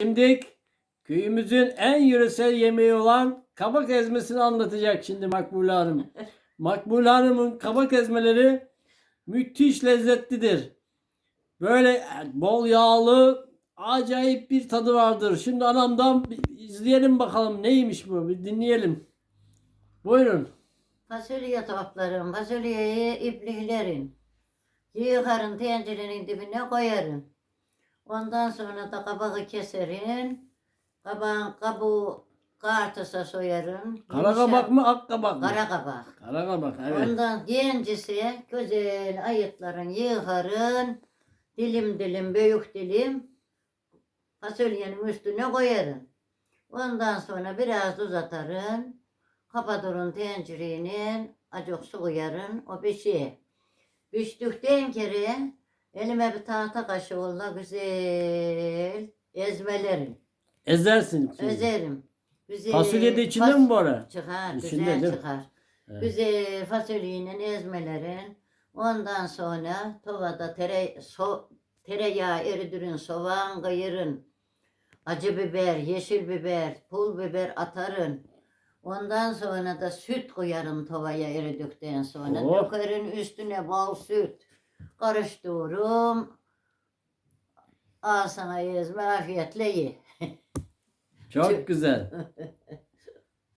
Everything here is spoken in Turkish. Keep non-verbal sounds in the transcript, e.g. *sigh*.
Şimdi köyümüzün en yöresel yemeği olan kabak ezmesini anlatacak şimdi Makbule Hanım. *laughs* Makbule Hanım'ın kabak ezmeleri müthiş lezzetlidir. Böyle bol yağlı acayip bir tadı vardır. Şimdi anamdan izleyelim bakalım neymiş bu bir dinleyelim. Buyurun. Fasulye toplarım. Fasulyeyi ipliklerin. Yıkarın tencerenin dibine koyarım. Ondan sonra da kabağı keserin. Kabağın kabuğu kartısa soyarım. Kara kabak mı ak kabak mı? Kara kabak. Kara kabak evet. Ondan gencisi güzel ayıtların yıkarın. Dilim dilim büyük dilim. Fasulyenin üstüne koyarın. Ondan sonra biraz tuz atarın. Kapatırın tencerenin. Acık su koyarın. O pişiyor. Piştikten kere elime bir tahta kaşığıyla güzel ezmelerim. Ezersin. şimdi. Ezerim. Güzel. Fasulye de içinde mi bu ara? Çıkar, İçinde güzel çıkar. Evet. Güzel fasulyenin ezmelerin. Ondan sonra tavada tere, so, tereyağı eridirin, soğan kayırın. Acı biber, yeşil biber, pul biber atarın. Ondan sonra da süt koyarım tavaya eridikten sonra. Oh. Dökerin üstüne bal süt. Karıştırırım. Al sana ezme afiyetle ye. *laughs* Çok güzel. *laughs*